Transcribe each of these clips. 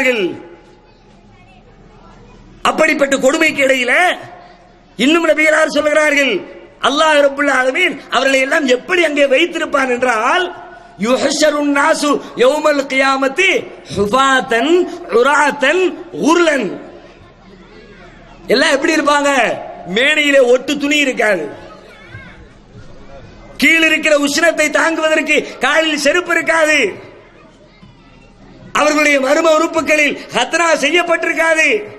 சொல்லுகிறார்கள் அப்படிப்பட்ட கொடுமைக்கு இடையில இன்னும் நபிகளார் சொல்கிறார்கள் அல்லாஹ் ரப்புல் ஆலமீன் அவர்களை எல்லாம் எப்படி அங்கே வைத்திருப்பான் என்றால் யுஹஷருன் நாசு யௌமல் கியாமத்தி ஹுஃபாத்தன் உராத்தன் உருளன் எல்லாம் எப்படி இருப்பாங்க? மேனையில ஒட்டு துணி இருக்காது. கீழ் இருக்கிற உஷ்ணத்தை தாங்குவதற்கு காலில் செருப்பு இருக்காது. அவர்களுடைய மர்ம உறுப்புகளில் ஹத்ரா செய்யப்பட்டிருக்காது.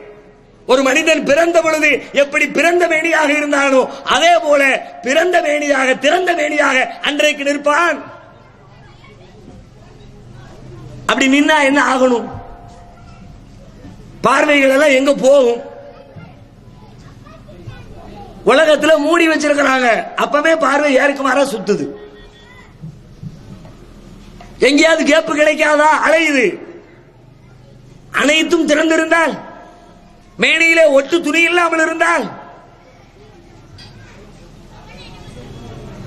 ஒரு மனிதன் பிறந்த பொழுது எப்படி பிறந்த மேனியாக இருந்தானோ அதே போல பிறந்த மேனியாக திறந்த மேனியாக அன்றைக்கு நிற்பான். அப்படி நின்னா என்ன ஆகணும்? பார்வைகள் எல்லாம் எங்க போகும்? உலகத்துல மூடி வச்சிருக்கிறாங்க. அப்பவே பார்வை ஏற்கு சுத்துது? எங்கேயாவது கேப்பு கிடைக்காதா? அலையுது. அனைத்தும் திறந்திருந்தால் மேனையிலே ஒட்டு துணி இல்லாமல் இருந்தால்.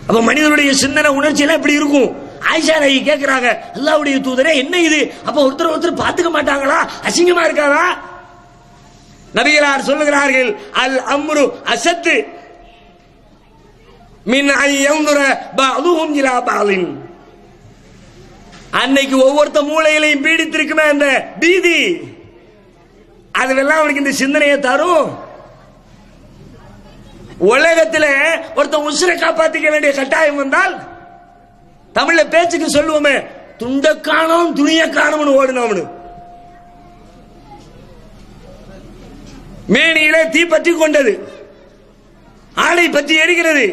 அப்ப மனிதனுடைய சிந்தனை உணர்ச்சி எல்லாம் இப்படி இருக்கும்? ஆயிஷா நாயகி கேட்கிறாங்க அல்லாவுடைய தூதரே என்ன இது? அப்ப ஒருத்தர் ஒருத்தர் பாத்துக்க மாட்டாங்களா? அசிங்கமா இருக்காதா? நபிகளார் சொல்லுகிறார்கள் அல் அம்ரு அசத்து மின் ஐயந்துர பாதுஹும் இலா பாலின் அன்னைக்கு ஒவ்வொருத்த மூளையிலையும் பீடித்திருக்குமே அந்த பீதி. அதுவெல்லாம் அவனுக்கு இந்த சிந்தனையை தரும். உலகத்தில் ஒருத்தன் உசுரை காப்பாத்திக்க வேண்டிய கட்டாயம் வந்தால் தமிழ்ல பேச்சுக்கு சொல்லுவோமே துண்ட காணும் துணிய காணோம்னு ஓடுனவனு மேனியில தீ பற்றி கொண்டது. ஆடை பற்றி எரிகிறது.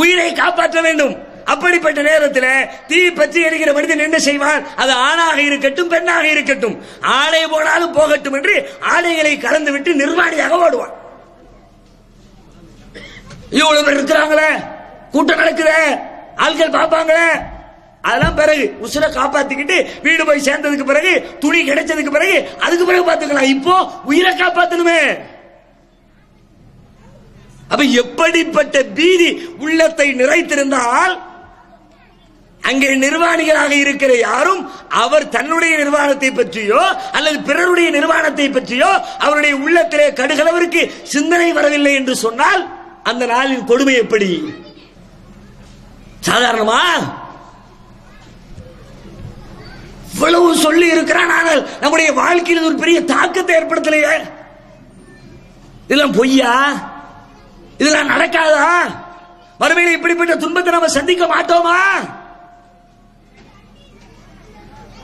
உயிரை காப்பாற்ற வேண்டும். அப்படிப்பட்ட நேரத்தில் தீ பற்றி எரிகிற மனிதன் என்ன செய்வான்? அது ஆணாக இருக்கட்டும் பெண்ணாக இருக்கட்டும். ஆலை போனாலும் போகட்டும் என்று ஆலைகளை கலந்து விட்டு நிர்வாணியாக ஓடுவான். இவ்வளவு பேர் இருக்கிறாங்களே? கூட்டம் நடக்குத? ஆட்கள் பார்ப்பாங்களே? அதெல்லாம் பிறகு உசுரை காப்பாத்திக்கிட்டு வீடு போய் சேர்ந்ததுக்கு பிறகு துணி கிடைச்சதுக்கு பிறகு அதுக்கு பிறகு பாத்துக்கலாம் இப்போ உயிரை காப்பாத்தணுமே. அப்ப எப்படிப்பட்ட பீதி உள்ளத்தை நிறைத்திருந்தால் அங்கே நிர்வாணிகளாக இருக்கிற யாரும் அவர் தன்னுடைய நிர்வாணத்தை பற்றியோ அல்லது பிறருடைய நிர்வாணத்தை பற்றியோ அவருடைய உள்ளத்திலே கடுகளவிற்கு சிந்தனை வரவில்லை என்று சொன்னால் அந்த நாளின் கொடுமை எப்படி? சாதாரணமா? இவ்வளவு சொல்லி இருக்கிறான் ஆனால் நம்முடைய வாழ்க்கையில் ஒரு பெரிய தாக்கத்தை ஏற்படுத்தலையே. இதெல்லாம் பொய்யா? இதெல்லாம் நடக்காதா? மறுமையில் இப்படிப்பட்ட துன்பத்தை நம்ம சந்திக்க மாட்டோமா?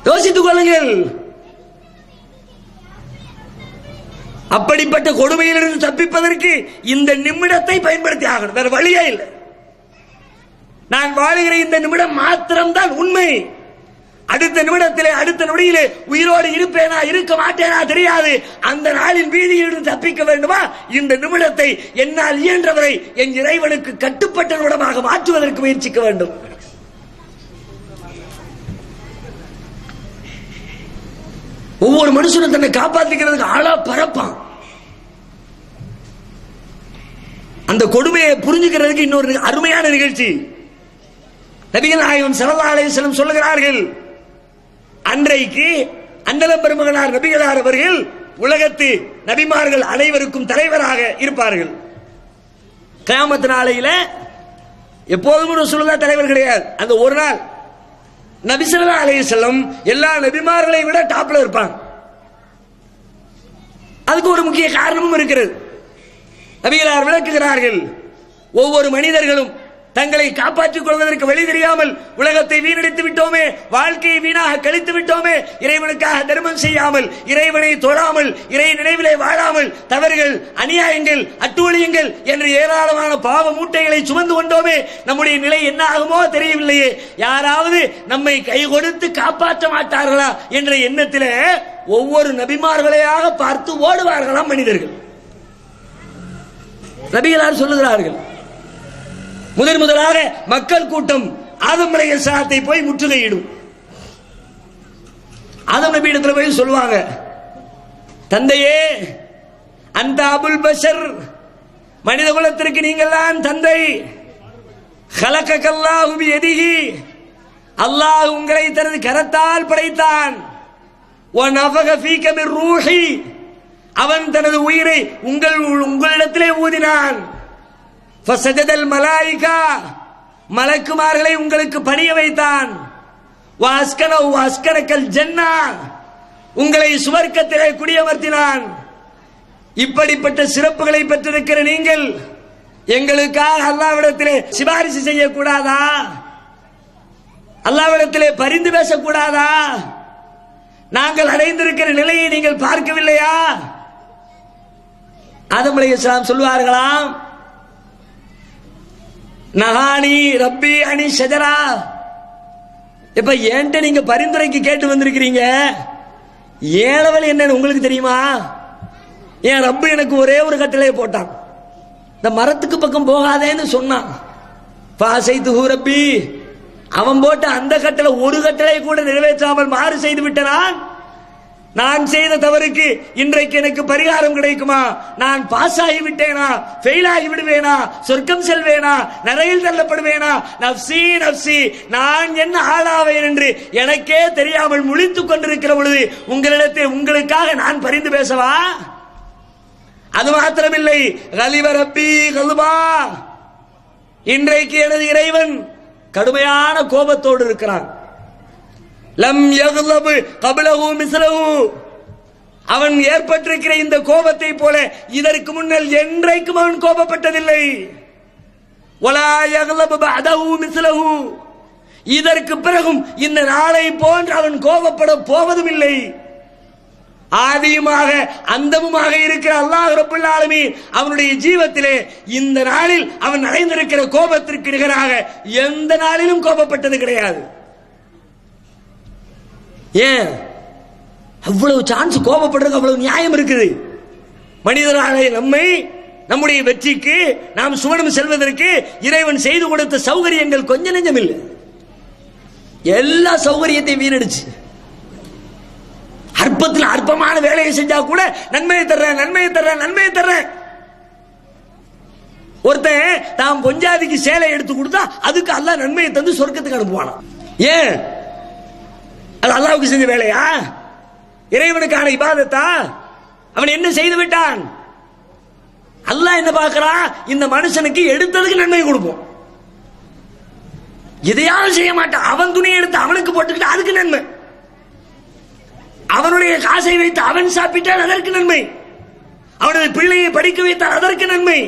யோசித்துக் கொள்ளுங்கள். அப்படிப்பட்ட கொடுமையிலிருந்து தப்பிப்பதற்கு இந்த நிமிடத்தை பயன்படுத்தி ஆகணும். வேற வழியே இல்லை. நான் வாழுகிற இந்த நிமிடம் மாத்திரம்தான் உண்மை. அடுத்த நிமிடத்திலே அடுத்த நொடியிலே உயிரோடு இருப்பேனா இருக்க மாட்டேனா தெரியாது. அந்த நாளின் வீதியிலிருந்து தப்பிக்க வேண்டுமா? இந்த நிமிடத்தை என்னால் இயன்றவரை என் இறைவனுக்கு கட்டுப்பட்ட நிமிடமாக மாற்றுவதற்கு முயற்சிக்க வேண்டும். ஒவ்வொரு மனுஷனும் தன்னை காப்பாத்திக்கிறதுக்கு ஆளா பரப்பான் அந்த கொடுமையை புரிஞ்சுக்கிறதுக்கு இன்னொரு அருமையான நிகழ்ச்சி. நபிகள் நாயகம் ஸல்லல்லாஹு அலைஹி சொல்லுகிறார்கள் அன்றைக்கு அண்டல பெருமகனார் நபிகளார் அவர்கள் உலகத்து நபிமார்கள் அனைவருக்கும் தலைவராக இருப்பார்கள். கியாமத் நாளையில எப்போதும் ரசூலுல்லாஹ் தலைவர் கிடையாது. அந்த ஒரு நாள் நபி ஸல்லல்லாஹு அலைஹி எல்லா நபிமார்களை விட டாப்ல இருப்பாங்க. அதுக்கு ஒரு முக்கிய காரணமும் இருக்கிறது. நபிகளார் விளக்குகிறார்கள். ஒவ்வொரு மனிதர்களும் தங்களை காப்பாற்றிக் கொள்வதற்கு வழி தெரியாமல் உலகத்தை வீணடித்து விட்டோமே வாழ்க்கையை வீணாக கழித்து விட்டோமே இறைவனுக்காக தர்மம் செய்யாமல் இறைவனை தொழாமல் இறை நினைவிலே வாழாமல் தவறுகள் அநியாயங்கள் அட்டூழியங்கள் என்று ஏராளமான பாவ மூட்டைகளை சுமந்து கொண்டோமே நம்முடைய நிலை என்ன ஆகுமோ தெரியவில்லையே. யாராவது நம்மை கை கொடுத்து காப்பாற்ற மாட்டார்களா என்ற எண்ணத்தில் ஒவ்வொரு நபிமார்களையாக பார்த்து ஓடுவார்களாம் மனிதர்கள். நபிகளார் சொல்லுகிறார்கள் முதன் முதலாக மக்கள் கூட்டம் ஆதம் அலைய சாத்தை போய் முற்றுகையிடும். ஆதம் நபி இடத்துல போய் சொல்லுவாங்க தந்தையே அந்த அபுல் பஷர் மனித குலத்திற்கு நீங்கள் தான் தந்தை. ஹலக்கல்லாஹும் எதிகி அல்லாஹ் உங்களை தனது கரத்தால் படைத்தான். ஒன் அவகஃபீகமிர் ரூஹி அவன் தனது உயிரை உங்கள் உங்களிடத்திலே ஊதினான். ஃபசஜதல் மலாயிகா மலைக்குமார்களை உங்களுக்கு பணிய வைத்தான். வாஸ்கன வாஸ்கனக்கல் ஜென்னா உங்களை சுவர்க்கத்திலே குடியமர்த்தினான். இப்படிப்பட்ட சிறப்புகளை பெற்றிருக்கிற நீங்கள் எங்களுக்காக அல்லாவிடத்திலே சிபாரிசு செய்யக்கூடாதா? அல்லாவிடத்திலே பரிந்து பேசக்கூடாதா? நாங்கள் அடைந்திருக்கிற நிலையை நீங்கள் பார்க்கவில்லையா? ஆதம் அலி இஸ்லாம் சொல்லுவார்களாம் நகானி ரப்பி அணி ஷஜரா. இப்ப என்கிட்ட நீங்க பரிந்துரைக்கு கேட்டு வந்திருக்கிறீங்க? ஏழவல் என்னன்னு உங்களுக்கு தெரியுமா? என் ரப்பு எனக்கு ஒரே ஒரு கட்டளையை போட்டான். இந்த மரத்துக்கு பக்கம் போகாதேன்னு சொன்னான். பாசைத்து ரப்பி. அவன் போட்ட அந்த கட்டளை ஒரு கட்டளை கூட நிறைவேற்றாமல் மாறு செய்து விட்டனான். நான் செய்த தவறுக்கு இன்றைக்கு எனக்கு பரிகாரம் கிடைக்குமா? நான் பாஸ் ஆகி விட்டேனா ஃபெயில் ஆகி விடுவேனா சொர்க்கம் செல்வேனா? நரையில் தள்ளப்படுவேனா? நப்சி நப்சி நான் என்ன ஆளாவேன் என்று எனக்கே தெரியாமல் முழித்துக் கொண்டிருக்கிற பொழுது உங்களிடத்தை உங்களுக்காக நான் பரிந்து பேசவா? அது மாத்திரமில்லை. கலிவரப்பி ரப்பி இன்றைக்கு எனது இறைவன் கடுமையான கோபத்தோடு இருக்கிறான். லம் யகுலபு கபலகு மிஸ்லகு அவன் ஏற்பட்டிருக்கிற இந்த கோபத்தை போல இதற்கு முன்னல் என்றைக்கும் அவன் கோபப்பட்டதில்லை. ஒலா யகுலபு பஅதஹு மிஸ்லகு இதற்கு பிறகும் இந்த நாளை போன்று அவன் கோபப்பட போவதும் இல்லை ஆதியுமாக அந்தமுமாக இருக்கிற அல்லாஹ் ரபுல் ஆலமீன் அவனுடைய ஜீவத்திலே இந்த நாளில் அவன் அடைந்திருக்கிற கோபத்திற்கு நிகராக எந்த நாளிலும் கோபப்பட்டது கிடையாது. ஏன்? அவ்வளவு சான்ஸ் கோபப்படுறதுக்கு அவ்வளவு நியாயம் இருக்குது. மனிதரான நம்மை நம்முடைய வெற்றிக்கு நாம் சுவனம் செல்வதற்கு இறைவன் செய்து கொடுத்த சௌகரியங்கள் கொஞ்ச நெஞ்சம் இல்லை. எல்லா சௌகரியத்தையும் வீணடிச்சு. அற்பத்தில் அற்பமான வேலையை செஞ்சா கூட நன்மையை தர்றேன் நன்மையை தர்றேன் நன்மையை தர்றேன். ஒருத்தன் தாம் பொஞ்சாதிக்கு சேலை எடுத்து கொடுத்தா அதுக்கு அல்ல நன்மையை தந்து சொர்க்கத்துக்கு அனுப்புவானா ஏன்? அது அல்லாவுக்கு செஞ்ச வேலையா? இறைவனுக்கான இபாதத்தா? அவன் என்ன செய்து விட்டான்? அல்லாஹ் என்ன பார்க்கறான் இந்த மனுஷனுக்கு எடுத்ததுக்கு நன்மை கொடுப்போம் எதையாவது செய்ய மாட்டான். அவன் துணியை எடுத்து அவனுக்கு போட்டுக்கிட்டு அதுக்கு நன்மை. அவனுடைய காசை வைத்து அவன் சாப்பிட்டால் அதற்கு நன்மை. அவனது பிள்ளையை படிக்க வைத்தால் அதற்கு நன்மை.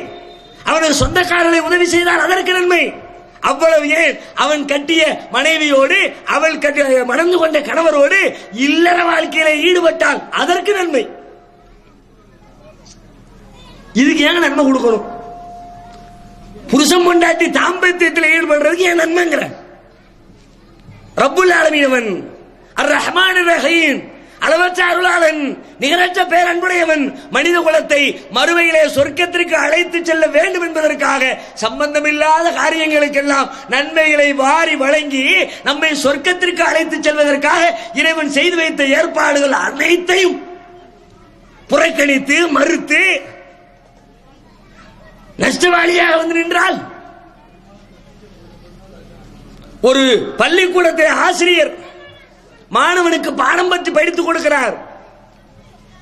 அவனது சொந்தக்காரரை உதவி செய்தால் அதற்கு நன்மை. அவ்வளவு ஏன்? அவன் கட்டிய மனைவியோடு அவள் கட்டிய மணந்து கொண்ட கணவரோடு இல்லற வாழ்க்கையில ஈடுபட்டால் அதற்கு நன்மை. இதுக்கு ஏன் நன்மை கொடுக்கணும்? புருஷன் கொண்டாட்டி தாம்பத்தியத்தில் ஈடுபடுறதுக்கு ஏன் நன்மைங்கிற? ரப்புல் ஆலமீனவன் அர் ரஹ்மான் ரஹீம் அளவற்ற அருளாளன் நிகரற்ற பேரன்புடையவன் மனித குலத்தை மறுமையிலே சொர்க்கத்திற்கு அழைத்து செல்ல வேண்டும் என்பதற்காக சம்பந்தமில்லாத காரியங்களுக்கெல்லாம் நன்மைகளை வாரி வழங்கி நம்மை சொர்க்கத்திற்கு அழைத்து செல்வதற்காக இறைவன் செய்து வைத்த ஏற்பாடுகள் அனைத்தையும் புறக்கணித்து மறுத்து நஷ்டவாளியாக வந்து நின்றால் ஒரு பள்ளிக்கூடத்தை ஆசிரியர் மாணவனுக்கு பாடம் பற்றி படித்துக் கொடுக்கிறார்.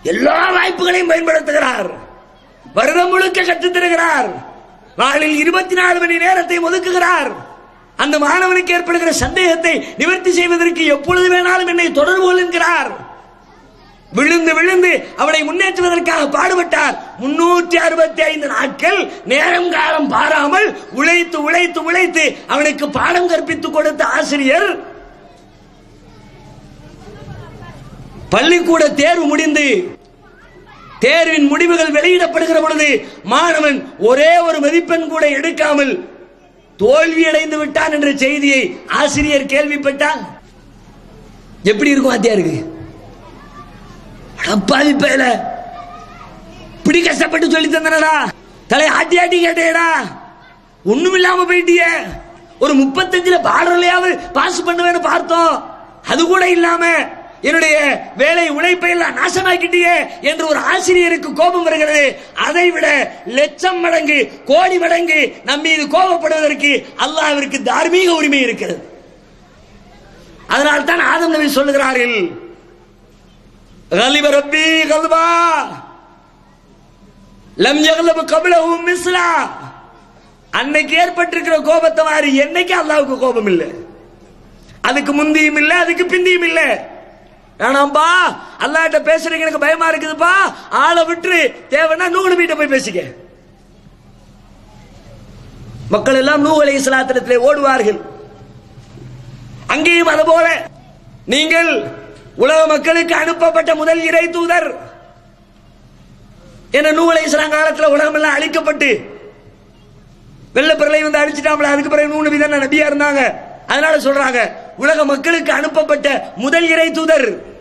எல்லா வாய்ப்புகளையும் பயன்படுத்துகிறார். வருடம் முழுக்க கற்றுத் தருகிறார். நாளில் இருபத்தி நாலு மணி நேரத்தை ஒதுக்குகிறார். அந்த மாணவனுக்கு ஏற்படுகிற சந்தேகத்தை நிவர்த்தி செய்வதற்கு எப்பொழுது வேணாலும் என்னை தொடர்பு கொள்கிறார் விழுந்து விழுந்து அவனை முன்னேற்றுவதற்காக பாடுபட்டார். முன்னூற்றி அறுபத்தி ஐந்து நாட்கள் நேரம் காலம் பாராமல் உழைத்து உழைத்து உழைத்து அவனுக்கு பாடம் கற்பித்துக் கொடுத்த ஆசிரியர் பள்ளிக்கூட தேர்வு முடிந்து தேர்வின் முடிவுகள் வெளியிடப்படுகிற பொழுது மாணவன் ஒரே ஒரு மதிப்பெண் கூட எடுக்காமல் தோல்வி அடைந்து விட்டான் என்ற செய்தியை ஆசிரியர் கேள்விப்பட்டால் எப்படி இருக்கும் வாத்தியாருக்கு? அப்பாவி பேல இப்படி கஷ்டப்பட்டு சொல்லி தந்தனடா. தலை ஆட்டி ஆட்டி கேட்டேடா. ஒண்ணும் இல்லாம போயிட்டிய. ஒரு முப்பத்தஞ்சுல பார்டர்லயாவது பாஸ் பண்ணுவேன்னு பார்த்தோம். அது கூட இல்லாம என்னுடைய வேலை உழைப்பை எல்லாம் நாசமாக்கிட்டியே என்று ஒரு ஆசிரியருக்கு கோபம் வருகிறது. அதை விட லட்சம் மடங்கு கோடி மடங்கு நம் மீது கோபப்படுவதற்கு அல்லாவிற்கு தார்மீக உரிமை இருக்கிறது. அதனால் தான் ஆதம் நபி சொல்லுகிறார்கள் கலிப ரப்பி கல்வா லம் யகலபு கபிலஹும் மிஸ்லா. அன்னைக்கு ஏற்பட்டிருக்கிற கோபத்தை மாதிரி என்னைக்கு அல்லாவுக்கு கோபம் இல்லை? அதுக்கு முந்தியும் இல்லை அதுக்கு பிந்தியும் இல்லை. வேணாம்பா அல்லாட்ட பேசுறீங்க எனக்கு பயமா இருக்குதுப்பா. ஆளை விட்டு தேவைன்னா நூலு வீட்டை போய் பேசிக்க. மக்கள் எல்லாம் நூ அலை இஸ்லாத்திரத்திலே ஓடுவார்கள். அங்கேயும் அது போல நீங்கள் உலக மக்களுக்கு அனுப்பப்பட்ட முதல் இறை தூதர். என்ன நூ அலை இஸ்லாம் காலத்தில் உலகம் எல்லாம் அழிக்கப்பட்டு வெள்ளப்பிரளை வந்து அழிச்சிட்டாங்களா அதுக்கு பிறகு நூறு விதம் நபியா இருந்தாங்க. அதனால சொல்றாங்க உலக மக்களுக்கு அனுப்பப்பட்ட முதல் இறை தூதர்.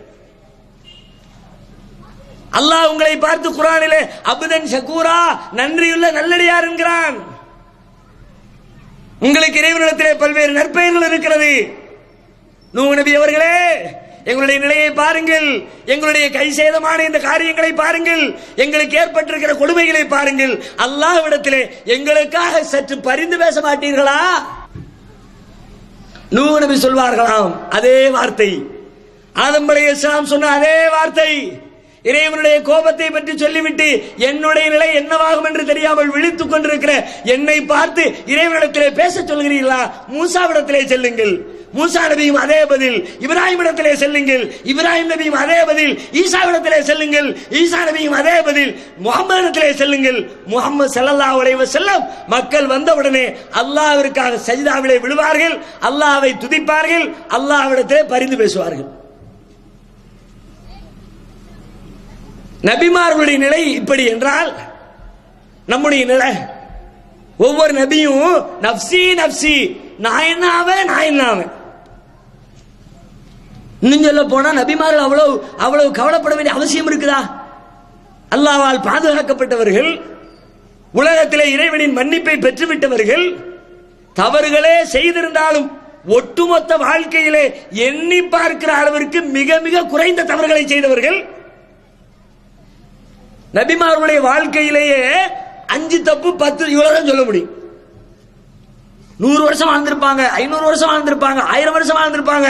அல்லாஹ் உங்களை பார்த்து குரானிலே அபுதன் ஷக்கூரா நன்றியுள்ள நல்லடியார் என்கிறான். உங்களுக்கு இறைவனிடத்திலே பல்வேறு நற்பெயர்கள் இருக்கிறது. நூ நபி அவர்களே எங்களுடைய நிலையை பாருங்கள். எங்களுடைய கை சேதமான இந்த காரியங்களை பாருங்கள். எங்களுக்கு ஏற்பட்டிருக்கிற கொடுமைகளை பாருங்கள். அல்லாஹ்விடத்திலே எங்களுக்காக சற்று பரிந்து பேச மாட்டீர்களா? நூ நபி சொல்வார்களாம் அதே வார்த்தை. ஆதம்பரை இஸ்லாம் சொன்ன அதே வார்த்தை. இறைவனுடைய கோபத்தை பற்றி சொல்லிவிட்டு என்னுடைய நிலை என்னவாகும் என்று தெரியாமல் விழித்துக் கொண்டிருக்கிற என்னை பார்த்து இறைவனிடத்திலே பேச சொல்கிறீர்களா? மூசாவிடத்திலே செல்லுங்கள். மூசா நபியும் அதே பதில். இப்ராஹிம் இடத்திலே செல்லுங்கள். இப்ராஹிம் நபியும் அதே பதில். ஈசாவிடத்திலே செல்லுங்கள். ஈசா நபியும் அதே பதில். முகமது இடத்திலே செல்லுங்கள். முகமது செல்லல்லா உடைய செல்லம் மக்கள் வந்தவுடனே அல்லாவிற்காக சஜிதாவிலே விழுவார்கள். அல்லாவை துதிப்பார்கள். அல்லாவிடத்திலே பரிந்து பேசுவார்கள். நபிமார்களுடைய நிலை இப்படி என்றால் நம்முடைய நிலை ஒவ்வொரு நபியும் நப்சி நப்சி நான் என்ன நான் இன்னும் சொல்ல போனா நபிமார்கள் அவ்வளவு அவ்வளவு கவலைப்பட வேண்டிய அவசியம் இருக்குதா? அல்லாவால் பாதுகாக்கப்பட்டவர்கள் உலகத்திலே இறைவனின் மன்னிப்பை பெற்றுவிட்டவர்கள் தவறுகளே செய்திருந்தாலும் ஒட்டுமொத்த வாழ்க்கையிலே எண்ணி பார்க்கிற அளவிற்கு மிக மிக குறைந்த தவறுகளை செய்தவர்கள் நபிமார்களுடைய வாழ்க்கையிலேயே அஞ்சு தப்பு பத்து இவ்வளவுதான் சொல்ல முடியும். நூறு வருஷம் வாழ்ந்திருப்பாங்க ஐநூறு வருஷம் வாழ்ந்திருப்பாங்க ஆயிரம் வருஷம் வாழ்ந்திருப்பாங்க.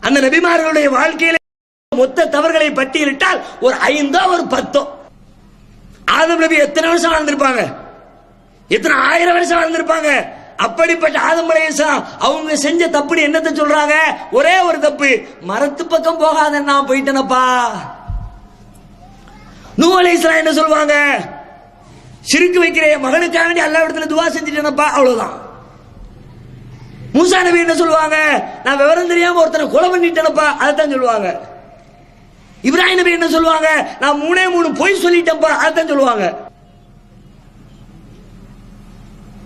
அந்த நபிமார்களுடைய வாழ்க்கையில மொத்த தவறுகளை பட்டியலிட்டால் ஒரு ஐந்தோ ஒரு பத்தோ. ஆதம் நபி எத்தனை வருஷம் வாழ்ந்திருப்பாங்க? எத்தனை ஆயிரம் வருஷம் வாழ்ந்திருப்பாங்க? அப்படிப்பட்ட ஆதம் அலைஹிஸ்ஸலாம் அவங்க செஞ்ச தப்புன்னு என்னத்தை சொல்றாங்க? ஒரே ஒரு தப்பு மரத்து பக்கம் போகாத நான் போயிட்டேனப்பா. நூ அலைஹிஸ்ஸலாம் என்ன சொல்லுவாங்க? சிறுக்கு வைக்கிற மகனுக்காக வேண்டி எல்லா இடத்துல துவா செஞ்சுட்டேனப்பா அவ்வளவுதான். மூசா நபி என்ன சொல்லுவாங்க? நான் விவரம் தெரியாம ஒருத்தனை கொலை பண்ணிட்டேனப்பா அதைத்தான் சொல்லுவாங்க. இப்ராஹிம் நபி என்ன சொல்லுவாங்க? நான் மூணே மூணு பொய் சொல்லிட்டேன்ப்பா அதைத்தான் சொல்லுவாங்க.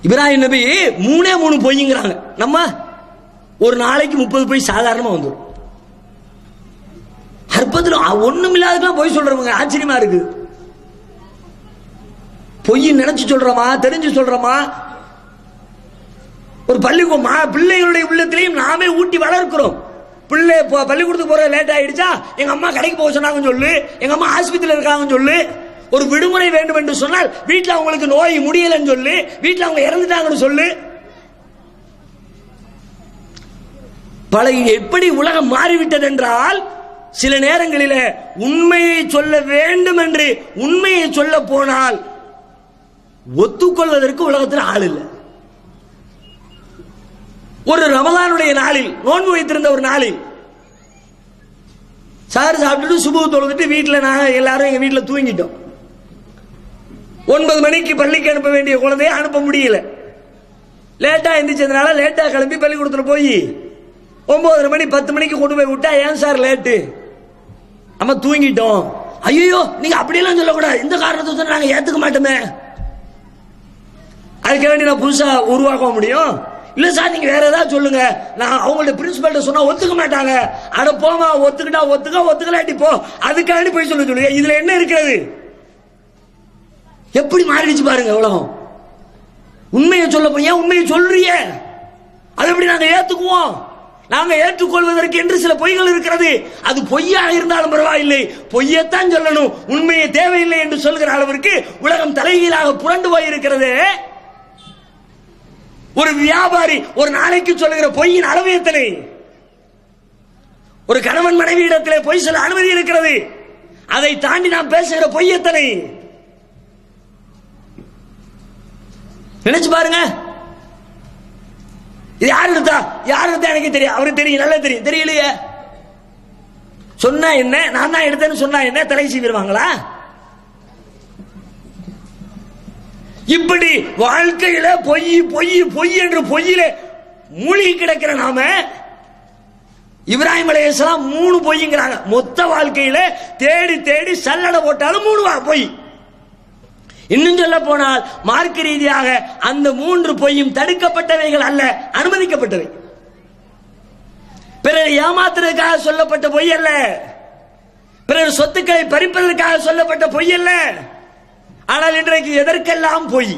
இப்ராஹிம் நபி மூணே மூணு பொய்ங்கிறாங்க. நம்ம ஒரு நாளைக்கு முப்பது பொய் சாதாரணமா வந்துடும் அற்பத்தில் ஒண்ணும் இல்லாததுக்கெல்லாம் பொய் சொல்றவங்க ஆச்சரியமா இருக்கு பொய் நினைச்சு சொல்றோமா தெரிஞ்சு சொல்றோமா ஒரு பள்ளி மா- பிள்ளைகளுடைய உள்ளத்திலையும் நாமே ஊட்டி வளர்க்கிறோம். பிள்ளை இப்போ பள்ளிக்கூடத்துக்கு போற லேட் ஆயிடுச்சா எங்க அம்மா கடைக்கு போக சொன்னாங்கன்னு சொல்லு. எங்க அம்மா ஆஸ்பத்திரியில் இருக்காங்கன்னு சொல்லு. ஒரு விடுமுறை வேண்டும் என்று சொன்னால் வீட்டில் அவங்களுக்கு நோய் முடியலன்னு சொல்லு. வீட்டில் அவங்க இறந்துட்டாங்கன்னு சொல்லு. பல எப்படி உலகம் மாறிவிட்டது என்றால் சில நேரங்களில உண்மையை சொல்ல வேண்டும் என்று உண்மையை சொல்ல போனால் ஒத்துக்கொள்வதற்கு உலகத்தில் ஆள் இல்லை. ஒரு ரமலானுடைய நாளில் நோன்பு வைத்திருந்த ஒரு நாளில். சாறு சாப்பிட்டுட்டு சுபு தொழுதுட்டு வீட்டில் நான் எல்லாரும் எங்கள் வீட்டில் தூங்கிட்டோம். ஒன்பது மணிக்கு பள்ளிக்கு அனுப்ப வேண்டிய குழந்தைய அனுப்ப முடியல. லேட்டாக எந்திரிச்சதுனால லேட்டாக கிளம்பி பள்ளிக்கூடத்தில் போய் ஒன்பதரை மணி பத்து மணிக்கு கொண்டு போய் விட்டா ஏன் சார் லேட்டு? நம்ம தூங்கிட்டோம். ஐயோ நீங்க அப்படியெல்லாம் சொல்லக்கூடாது. இந்த காரணத்தை சொன்னா நாங்க ஏத்துக்க மாட்டோமே. அதுக்கு வேண்டி நான் புதுசா உருவாக்க முடியும்? இல்ல சார் நீங்க வேற ஏதாவது சொல்லுங்க. நான் அவங்கள்ட்ட பிரின்சிபல்ட்ட சொன்னா ஒத்துக்க மாட்டாங்க. அட போமா ஒத்துக்கிட்டா ஒத்துக்க ஒத்துக்கலாட்டி போ. அதுக்காண்டி போய் சொல்ல சொல்லுங்க. இதுல என்ன இருக்கிறது? எப்படி மாறிடுச்சு பாருங்க உலகம். உண்மையை சொல்ல போய் ஏன் உண்மையை சொல்றிய அதை எப்படி நாங்க ஏத்துக்குவோம்? நாங்க ஏற்றுக்கொள்வதற்கு என்று சில பொய்கள் இருக்கிறது. அது பொய்யா இருந்தாலும் பரவாயில்லை. பொய்யத்தான் சொல்லணும். உண்மையை தேவையில்லை என்று சொல்கிற அளவிற்கு உலகம் தலைகீழாக புரண்டு போயிருக்கிறது. ஒரு வியாபாரி ஒரு நாளைக்கு சொல்லுகிற பொய்யின் அளவு எத்தனை? ஒரு கணவன் மனைவி இடத்திலே பொய் சொல்ல அனுமதி இருக்கிறது. அதை தாண்டி நாம் பேசுகிற பொய் எத்தனை? நினைச்சு பாருங்க. இது யார் எடுத்தா? யார் எடுத்தா எனக்கு தெரியும். அவருக்கு தெரியும். நல்லா தெரியும். தெரியலையே. சொன்னா என்ன? நான் தான் எடுத்தேன்னு சொன்னா என்ன? தலை சீவிடுவாங்களா? இப்படி வாழ்க்கையில பொய் பொய் பொய் என்று பொய்யில மூழ்கி கிடக்கிற நாம இப்ராஹிம் அலையாம் மூணு பொய்ங்கிறாங்க. மொத்த வாழ்க்கையில தேடி தேடி சல்லடை போட்டாலும் மூணு பொய். இன்னும் சொல்ல போனால் மார்க்க ரீதியாக அந்த மூன்று பொய்யும் தடுக்கப்பட்டவைகள் அல்ல அனுமதிக்கப்பட்டவை. பிறர் ஏமாத்துறதுக்காக சொல்லப்பட்ட பொய் அல்ல. பிறர் சொத்துக்களை பறிப்பதற்காக சொல்லப்பட்ட பொய் அல்ல. ஆனால் இன்றைக்கு எதற்கெல்லாம் பொய்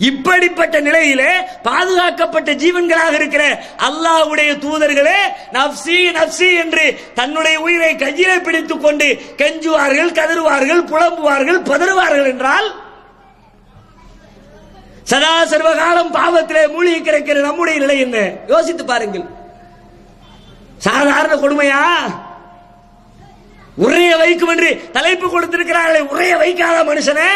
இப்படிப்பட்ட நிலையிலே பாதுகாக்கப்பட்ட ஜீவன்களாக இருக்கிற அல்லாஹ்வுடைய தூதர்களே நப்சி நப்சி என்று தன்னுடைய உயிரை கையிலே பிடித்துக் கொண்டு கெஞ்சுவார்கள் கதறுவார்கள் புலம்புவார்கள் பதறுவார்கள் என்றால் சதா சர்வகாலம் பாவத்திலே மூழ்கி கிடைக்கிற நம்முடைய நிலை என்ன? யோசித்து பாருங்கள். சாதாரண கொடுமையா? உரைய வைக்கும் என்று தலைப்பு கொடுத்திருக்கிறார்களே உரைய வைக்காத மனுஷனே.